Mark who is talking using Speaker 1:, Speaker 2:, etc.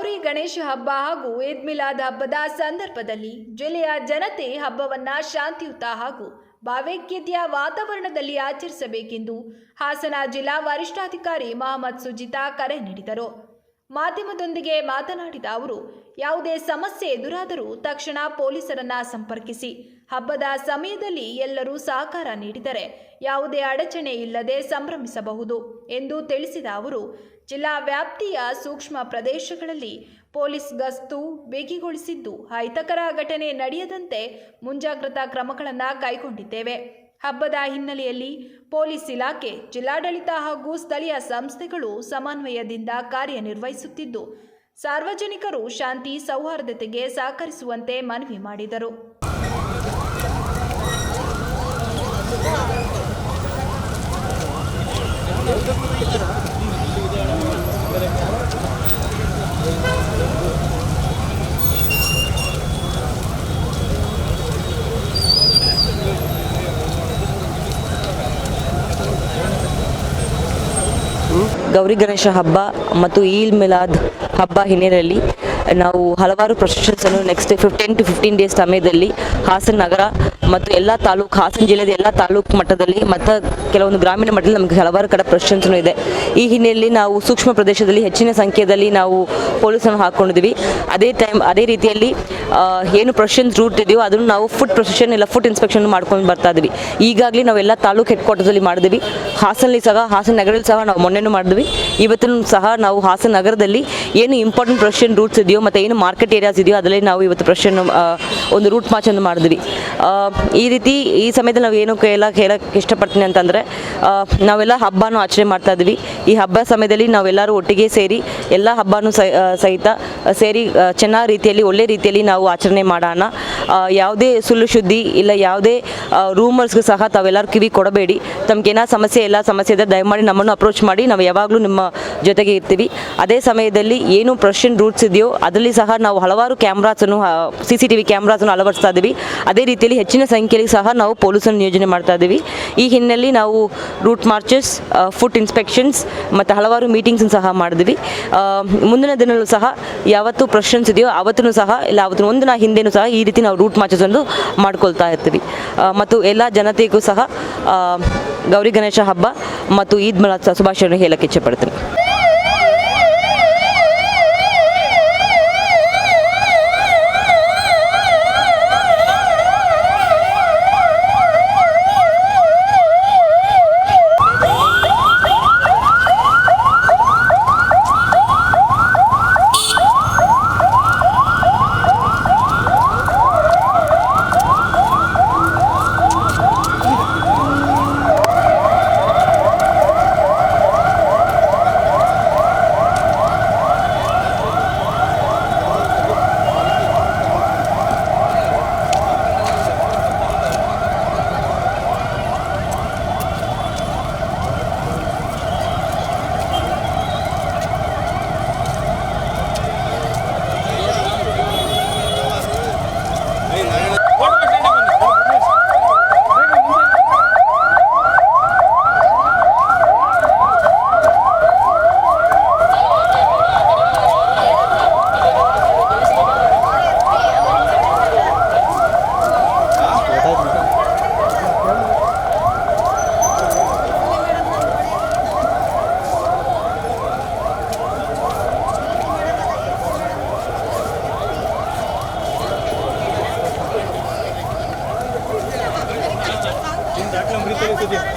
Speaker 1: ಗೌರಿ ಗಣೇಶ ಹಬ್ಬ ಹಾಗೂ ಈದ್ ಮಿಲಾದ್ ಹಬ್ಬದ ಸಂದರ್ಭದಲ್ಲಿ ಜಿಲ್ಲೆಯ ಜನತೆ ಹಬ್ಬವನ್ನ ಶಾಂತಿಯುತ ಹಾಗೂ ಭಾವೈಕ್ಯತೆಯ ವಾತಾವರಣದಲ್ಲಿ ಆಚರಿಸಬೇಕೆಂದು ಹಾಸನ ಜಿಲ್ಲಾ ವರಿಷ್ಠಾಧಿಕಾರಿ ಮಹಮ್ಮದ್ ಸುಜಿತಾ ಕರೆ ನೀಡಿದರು. ಮಾಧ್ಯಮದೊಂದಿಗೆ ಮಾತನಾಡಿದ ಅವರು, ಯಾವುದೇ ಸಮಸ್ಯೆ ಎದುರಾದರೂ ತಕ್ಷಣ ಪೊಲೀಸರನ್ನ ಸಂಪರ್ಕಿಸಿ, ಹಬ್ಬದ ಸಮಯದಲ್ಲಿ ಎಲ್ಲರೂ ಸಹಕಾರ ನೀಡಿದರೆ ಯಾವುದೇ ಅಡಚಣೆ ಇಲ್ಲದೆ ಸಂಭ್ರಮಿಸಬಹುದು ಎಂದು ತಿಳಿಸಿದ ಅವರು ಜಿಲ್ಲಾ ವ್ಯಾಪ್ತಿಯ ಸೂಕ್ಷ್ಮ ಪ್ರದೇಶಗಳಲ್ಲಿ ಪೊಲೀಸ್ ಗಸ್ತು ಬಿಗಿಗೊಳಿಸಿದ್ದು ಅಹಿತಕರ ಘಟನೆ ನಡೆಯದಂತೆ ಮುಂಜಾಗ್ರತಾ ಕ್ರಮಗಳನ್ನು ಕೈಗೊಂಡಿದ್ದೇವೆ. ಹಬ್ಬದ ಹಿನ್ನೆಲೆಯಲ್ಲಿ ಪೊಲೀಸ್ ಇಲಾಖೆ ಜಿಲ್ಲಾಡಳಿತ ಹಾಗೂ ಸ್ಥಳೀಯ ಸಂಸ್ಥೆಗಳು ಸಮನ್ವಯದಿಂದ ಕಾರ್ಯನಿರ್ವಹಿಸುತ್ತಿದ್ದು, ಸಾರ್ವಜನಿಕರು ಶಾಂತಿ ಸೌಹಾರ್ದತೆಗೆ ಸಹಕರಿಸುವಂತೆ ಮನವಿ ಮಾಡಿದರು.
Speaker 2: ಗೌರಿ ಗಣೇಶ ಹಬ್ಬ ಮತ್ತು ಈಲ್ ಮಿಲಾದ್ ಹಬ್ಬ ಹಿನ್ನೆಲೆಯಲ್ಲಿ ನಾವು ಹಲವಾರು ಪ್ರೊಸೆಷನ್ಸನ್ನು next fifteen to fifteen days ಸಮಯದಲ್ಲಿ ಹಾಸನ ನಗರ ಮತ್ತು ಎಲ್ಲ ತಾಲೂಕು, ಹಾಸನ ಜಿಲ್ಲೆಯ ಎಲ್ಲ ತಾಲೂಕು ಮಟ್ಟದಲ್ಲಿ ಮತ್ತು ಕೆಲವೊಂದು ಗ್ರಾಮೀಣ ಮಟ್ಟದಲ್ಲಿ ನಮಗೆ ಹಲವಾರು ಕಡೆ ಪ್ರಶಂಸನೂ ಇದೆ. ಈ ಹಿನ್ನೆಲೆಯಲ್ಲಿ ನಾವು ಸೂಕ್ಷ್ಮ ಪ್ರದೇಶದಲ್ಲಿ ಹೆಚ್ಚಿನ ಸಂಖ್ಯೆಯಲ್ಲಿ ನಾವು ಪೊಲೀಸನ್ನು ಹಾಕ್ಕೊಂಡಿದ್ವಿ ಅದೇ ಟೈಮ್, ಅದೇ ರೀತಿಯಲ್ಲಿ ಏನು ಪ್ರೊಸೆಷನ್ಸ್ ರೂಟ್ ಇದೆಯೋ ಅದನ್ನು ನಾವು ಫುಡ್ ಪ್ರೊಸೆಷನ್ ಇಲ್ಲ ಫುಡ್ ಇನ್ಸ್ಪೆಕ್ಷನ್ ಮಾಡ್ಕೊಂಡು ಬರ್ತಾ ಇದ್ವಿ. ಈಗಾಗಲೇ ನಾವೆಲ್ಲ ತಾಲೂಕು ಹೆಡ್ ಕ್ವಾರ್ಟರ್ಸಲ್ಲಿ ಮಾಡಿದ್ವಿ ಹಾಸನಲ್ಲಿ ಸಹ, ಹಾಸನ ನಗರದಲ್ಲಿ ಸಹ ನಾವು ಮೊನ್ನೆನೂ ಮಾಡಿದ್ವಿ. ಇವತ್ತು ಸಹ ನಾವು ಹಾಸನ ನಗರದಲ್ಲಿ ಏನು ಇಂಪಾರ್ಟೆಂಟ್ ಪ್ರೊಸೆಷನ್ ರೂಟ್ಸ್ ಇದೆಯೋ ಮತ್ತು ಏನು ಮಾರ್ಕೆಟ್ ಏರಿಯಾಸ್ ಇದೆಯೋ ಅದರಲ್ಲಿ ನಾವು ಇವತ್ತು ಪ್ರೊಸೆಷನ್ ಒಂದು ರೂಟ್ ಮಾಚನ್ನು ಮಾಡಿದ್ವಿ ಈ ರೀತಿ ಈ ಸಮಯದಲ್ಲಿ ನಾವು ಏನು ಎಲ್ಲ ಹೇಳಕ್ಕೆ ಇಷ್ಟಪಡ್ತೀನಿ ಅಂತಂದರೆ ನಾವೆಲ್ಲ ಹಬ್ಬನೂ ಆಚರಣೆ ಮಾಡ್ತಾ ಇದ್ವಿ. ಈ ಹಬ್ಬ ಸಮಯದಲ್ಲಿ ನಾವೆಲ್ಲರೂ ಒಟ್ಟಿಗೆ ಸೇರಿ ಎಲ್ಲ ಹಬ್ಬನೂ ಸಹ- ಸಹಿತ ಸೇರಿ ಚೆನ್ನಾಗಿ ರೀತಿಯಲ್ಲಿ ಒಳ್ಳೆ ರೀತಿಯಲ್ಲಿ ನಾವು ಆಚರಣೆ ಮಾಡೋಣ. ಯಾವುದೇ ಸುಳ್ಳು ಸುದ್ದಿ ಇಲ್ಲ, ಯಾವುದೇ ರೂಮರ್ಸ್ಗೆ ಸಹ ತಾವೆಲ್ಲರೂ ಕಿವಿ ಕೊಡಬೇಡಿ. ತಮ್ಗೇನೋ ಸಮಸ್ಯೆ ಎಲ್ಲ ಸಮಸ್ಯೆ ಇದ್ದರೆ ದಯಮಾಡಿ ನಮ್ಮನ್ನು ಅಪ್ರೋಚ್ ಮಾಡಿ. ನಾವು ಯಾವಾಗಲೂ ನಿಮ್ಮ ಜೊತೆಗೆ ಇರ್ತೀವಿ. ಅದೇ ಸಮಯದಲ್ಲಿ ಏನು ಪ್ರಶನ್ ರೂಟ್ಸ್ ಇದೆಯೋ, ಅದರಲ್ಲಿ ಸಹ ನಾವು ಹಲವಾರು ಕ್ಯಾಮ್ರಾಸನ್ನು ಸಿ ಸಿ ಟಿ ವಿ ಕ್ಯಾಮ್ರಾಸನ್ನು ಅಳವಡಿಸ್ತಾ ಇದ್ದೀವಿ. ಅದೇ ರೀತಿಯಲ್ಲಿ ಹೆಚ್ಚಿನ ಸಂಖ್ಯೆಯಲ್ಲಿ ಸಹ ನಾವು ಪೊಲೀಸನ್ನು ನಿಯೋಜನೆ ಮಾಡ್ತಾ ಇದ್ದೀವಿ. ಈ ಹಿನ್ನೆಲೆಯಲ್ಲಿ ನಾವು ರೂಟ್ ಮಾರ್ಚಸ್ ಫುಡ್ ಇನ್ಸ್ಪೆಕ್ಷನ್ಸ್ ಮತ್ತು ಹಲವಾರು ಮೀಟಿಂಗ್ಸ್ ಸಹ ಮಾಡಿದ್ವಿ ಮುಂದಿನ ದಿನಲ್ಲೂ ಸಹ ಯಾವತ್ತು ಪ್ರಶನ್ಸ್ ಇದೆಯೋ ಅವತ್ತೂ ಸಹ, ಇಲ್ಲ ಅವತ್ತು ಒಂದು ನಾ ಹಿಂದೆನೂ ಸಹ ಈ ರೀತಿ ನಾವು ರೂಟ್ ಮ್ಯಾಚಸ್ ಎಂದು ಮಾಡ್ಕೊಳ್ತಾ ಇರ್ತೀವಿ. ಮತ್ತು ಎಲ್ಲ ಜನತೆಗೂ ಸಹ ಗೌರಿ ಗಣೇಶ ಹಬ್ಬ ಮತ್ತು ಈದ್ ಮಿಲಾದ್ ಶುಭಾಶಯವನ್ನು ಹೇಳಕ್ಕೆ ಇಚ್ಛೆಪಡ್ತೀನಿ Não, grita, grita, grita.